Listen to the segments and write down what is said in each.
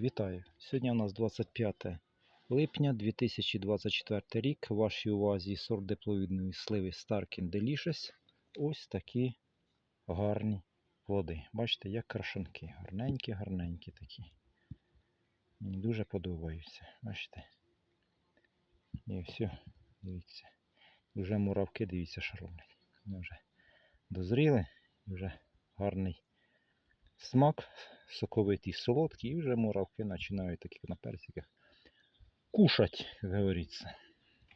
Вітаю! Сьогодні у нас 25 липня 2024 рік. В вашій увазі сорт диплоїдної сливи Starkin Delicious. Ось такі гарні плоди. Бачите, як крашенки. Гарненькі, гарненькі такі. Мені дуже подобаються. Бачите? І все, дивіться. Вже муравки, дивіться, що роблять. Вони вже дозріли, вже гарний смак, соковитий, солодкий, і вже муравки починають такі на персиках кушать, як говориться.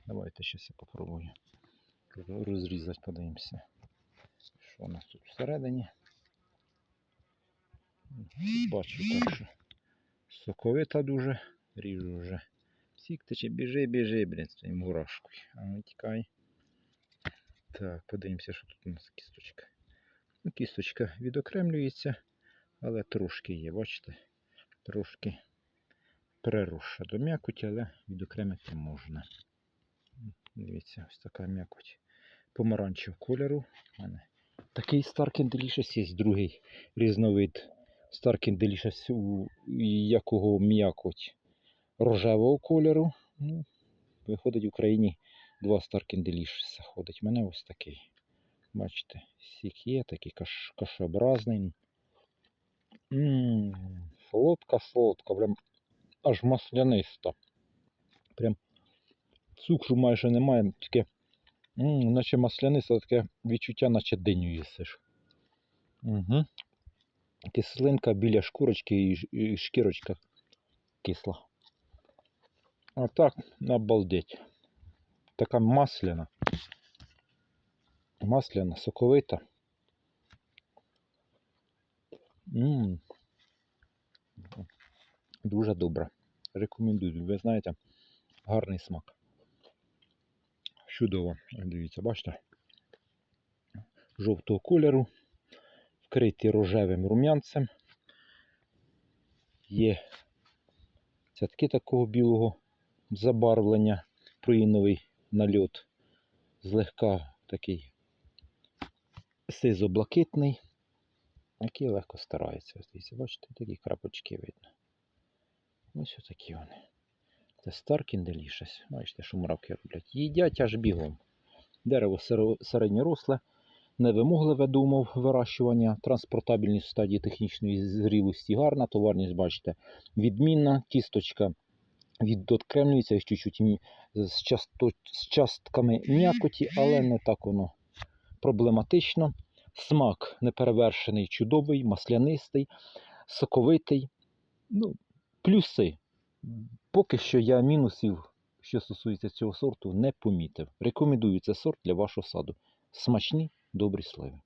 Давайте зараз я попробую розрізати, подивимося. Що у нас тут всередині? Бачу так, що соковита дуже, ріжу вже. Сік тече, біжи, біжи, блін, з цією мурашкою. А ну тікай. Так, подивимося, що тут у нас кісточка. Ну, кісточка відокремлюється, але трошки є, бачите? Трошки приросша до м'якоті, але відокремити можна. Дивіться, ось така м'якоть помаранчевого кольору. У мене такий Starkin Delicious є другий різновид Starkin Delicious, у якого м'якоть рожевого кольору. Ну, виходить в Україні два Starkin Delicious ходить. У мене ось такий. Бачите, сік є, такий каш, кашеобразний. Ммм, солодка, солодка, прям аж масляниста. Прям цукру майже немає, таке, м, наче масляниста, таке відчуття, наче диню їсиш. Угу. Кислинка біля шкурочки і шкірочка кисла. А так, обалдеть. Така масляна. Масляна, соковита. Ммм. Дуже добре. Рекомендую. Ви знаєте, гарний смак. Чудово. Дивіться, бачите? Жовтого кольору, вкритий рожевим рум'янцем. Є цятки такого білого забарвлення, проїновий нальот, злегка такий сизо-блакитний, який легко старається. Ось бачите, такі крапочки видно. Ось отакі вони. Це Starkin Delicious. Бачите, що муравки роблять. Їдять аж бігом. Дерево середньоросле, невимогливе до умов вирощування, транспортабельність в стадії технічної зрілості гарна, товарність, бачите, відмінна, кісточка відокремлюється із чуть-чуть з частками м'якоті, але не так воно проблематично. Смак неперевершений, чудовий, маслянистий, соковитий. Ну, плюси. Поки що я мінусів, що стосується цього сорту, не помітив. Рекомендую цей сорт для вашого саду. Смачні, добрі сливи.